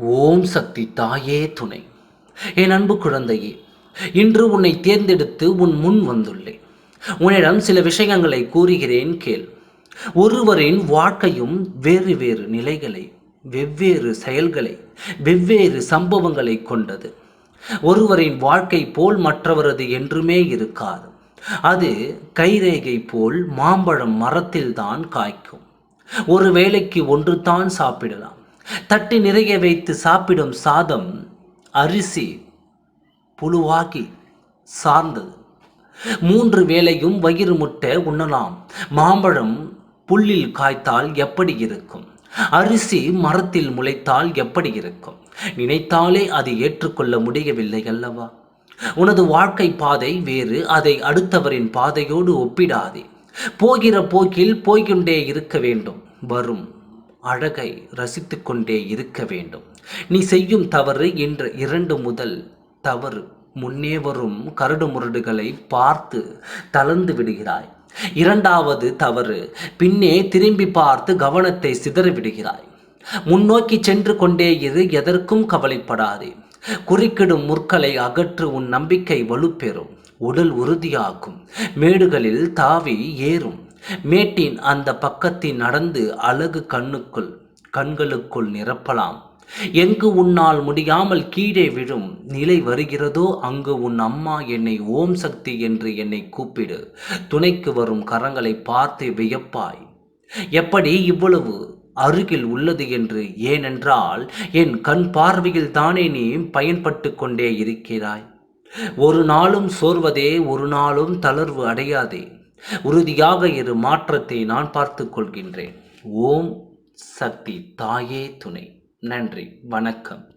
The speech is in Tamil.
ஓம் சக்தி தாயே துணை. என் அன்பு குழந்தையே இன்று உன்னை தேர்ந்தெடுத்து உன் முன் வந்துள்ளேன். உன்னிடம் சில விஷயங்களை கூறுகிறேன் கேள். ஒருவரின் வாழ்க்கையும் வேறு வேறு நிலைகளை வெவ்வேறு செயல்களை வெவ்வேறு சம்பவங்களை கொண்டது. ஒருவரின் வாழ்க்கை போல் மற்றவரது என்றுமே இருக்காது. அது கைரேகை போல் மாம்பழம் மரத்தில்தான் காய்க்கும். ஒரு வேளைக்கு ஒன்று தான் சாப்பிடலாம். தட்டி நிறைய வைத்து சாப்பிடும் சாதம் அரிசி புழுவாகி சார்ந்தது. மூன்று வேளையும் வயிறு முட்டை உண்ணலாம். மாம்பழம் புல்லில் காய்த்தால் எப்படி இருக்கும்? அரிசி மரத்தில் முளைத்தால் எப்படி இருக்கும்? நினைத்தாலே அதை ஏற்றுக்கொள்ள முடியவில்லை அல்லவா? உனது வாழ்க்கை பாதை வேறு அதை அடுத்தவரின் பாதையோடு ஒப்பிடாதே. போகிற போக்கில் போய்கொண்டே இருக்க வேண்டும். வரும். அழகை ரசித்து கொண்டே இருக்க வேண்டும். நீ செய்யும் தவறு என்ற இரண்டு முதல் தவறு. முன்னே வரும் கரடு முரடுகளை பார்த்து தளர்ந்து விடுகிறாய். இரண்டாவது தவறு பின்னே திரும்பி பார்த்து கவனத்தை சிதறி விடுகிறாய் முன்னோக்கி சென்று கொண்டே இரு எதற்கும் கவலைப்படாதே. குறுக்கிடும் முற்களை அகற்று உன் நம்பிக்கை வலுப்பெறும். உடல் உறுதியாகும். மேடுகளில் தாவி ஏறும். மேட்டின் அந்த பக்கத்தில் நடந்து அழகு கண்ணுக்குள் கண்களுக்குள் நிரப்பலாம். எங்கு உன்னால் முடியாமல் கீழே விழும் நிலை வருகிறதோ அங்கு உன் அம்மா என்னை ஓம் சக்தி என்று என்னை கூப்பிடு. துணைக்கு வரும் கரங்களை பார்த்து வியப்பாய். எப்படி இவ்வளவு அருகில் உள்ளது என்று ஏனென்றால் என் கண் பார்வையில் தானே நீ பயன்பட்டு கொண்டே இருக்கிறாய். ஒரு நாளும் சோர்வதே ஒரு நாளும் தளர்வு அடையாதே. உறுதியாக இரு மாற்றத்தை நான் பார்த்து கொள்கின்றேன். ஓம் சக்தி தாயே துணை. நன்றி. வணக்கம்.